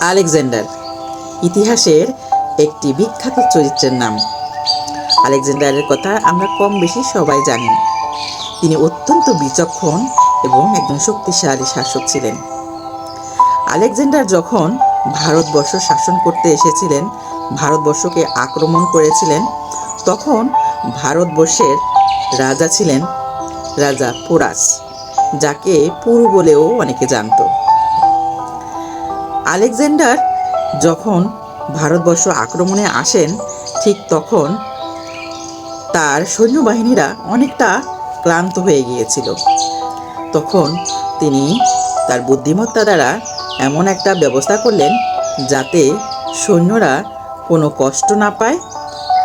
Alexander. ইতিহাসের একটি বিখ্যাত চরিত্রের নাম। আলেকজান্ডারের কথা আমরা কম বেশি সবাই জানি। তিনি অত্যন্ত বিচক্ষণ এবং একজন শক্তিশালী শাসক ছিলেন। আলেকজান্ডার যখন ভারতবর্ষ শাসন করতে এসেছিলেন, ভারতবর্ষকে আক্রমণ করেছিলেন, তখন ভারতবর্ষের রাজা ছিলেন রাজা পোরাস, যাকে পুরু বলেও অনেকে জানতো। আলেকজান্ডার যখন ভারতবর্ষ আক্রমণে আসেন, ঠিক তখন তার সৈন্যবাহিনীরা অনেকটা ক্লান্ত হয়ে গিয়েছিল। তখন তিনি তার বুদ্ধিমত্তা দ্বারা এমন একটা ব্যবস্থা করলেন যাতে সৈন্যরা কোনো কষ্ট না পায়,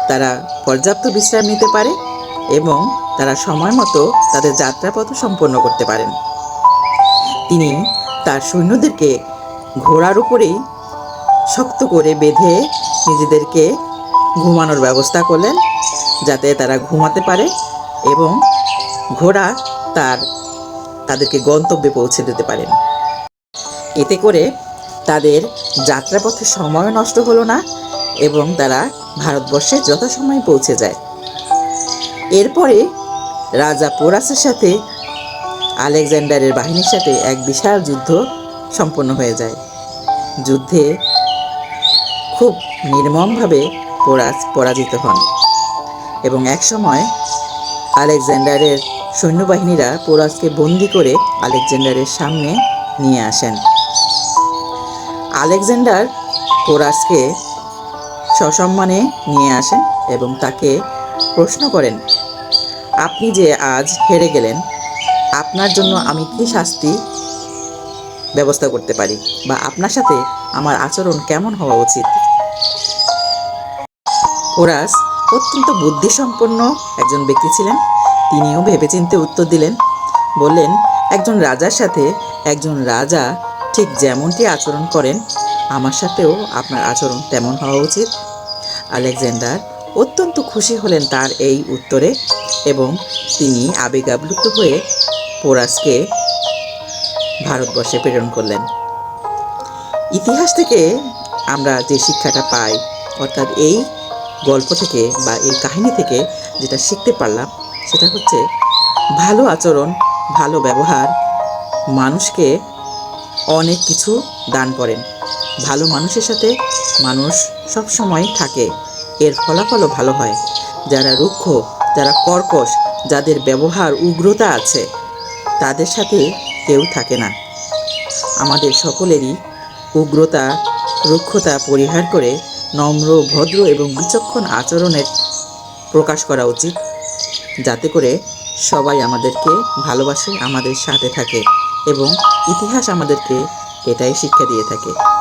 তারা পর্যাপ্ত বিশ্রাম নিতে পারে এবং তারা সময় মতো তাদের যাত্রাপথ সম্পন্ন করতে পারেন। তিনি তার সৈন্যদেরকে ঘোড়ার উপরেই শক্ত করে বেঁধে নিজেদেরকে ঘুমানোর ব্যবস্থা করলেন, যাতে তারা ঘুমাতে পারে এবং ঘোড়া তার, তাদেরকে গন্তব্যে পৌঁছে দিতে পারেন। এতে করে তাদের যাত্রাপথে সময় নষ্ট হলো না এবং তারা ভারতবর্ষে যথাসময়ে পৌঁছে যায়। এরপরে রাজা পোরাসের সাথে আলেকজান্ডারের বাহিনীর সাথে এক বিশাল যুদ্ধ সম্পন্ন হয়ে যায়। যুদ্ধে খুব নির্মমভাবে পরাজিত হন এবং একসময় আলেকজান্ডারের সৈন্যবাহিনীরা পোরাসকে বন্দি করে আলেকজান্ডারের সামনে নিয়ে আসেন। আলেকজান্ডার পোরাসকে সসম্মানে নিয়ে আসেন এবং তাকে প্রশ্ন করেন, আপনি যে আজ হেরে গেলেন, আপনার জন্য আমি কি শাস্তি ব্যবস্থা করতে পারি বা আপনার সাথে আমার আচরণ কেমন হওয়া উচিত? ওরাস অত্যন্ত বুদ্ধিসম্পন্ন একজন ব্যক্তি ছিলেন। তিনিও ভেবেচিন্তে উত্তর দিলেন, বললেন, একজন রাজার সাথে একজন রাজা ঠিক যেমনটি আচরণ করেন, আমার সাথেও আপনার আচরণ তেমন হওয়া উচিত। আলেকজান্ডার অত্যন্ত খুশি হলেন তার এই উত্তরে এবং তিনি আবেগাপ্লুত হয়ে পোরাসকে ভারতবর্ষে প্রেরণ করলেন। ইতিহাস থেকে আমরা যে শিক্ষাটা পাই, অর্থাৎ এই গল্প থেকে বা এই কাহিনী থেকে যেটা শিখতে পারলাম, সেটা হচ্ছে ভালো আচরণ, ভালো ব্যবহার, মানুষকে অনেক কিছু দান করেন। ভালো মানুষের সাথে মানুষ সব সময় থাকে। এর ফলাফলও ভালো হয়। যারা রুক্ষ, যারা কর্কশ, যাদের ব্যবহার উগ্রতা আছে, তাদের সাথে কেউ থাকে না। আমাদের সকলেরই উগ্রতা, রুক্ষতা পরিহার করে নম্র, ভদ্র এবং বিচক্ষণ আচরণের প্রকাশ করা উচিত। যাতে করে সবাই আমাদেরকে ভালোবাসে, আমাদের সাথে থাকে এবং ইতিহাস আমাদেরকে এটাই শিক্ষা দিয়ে থাকে।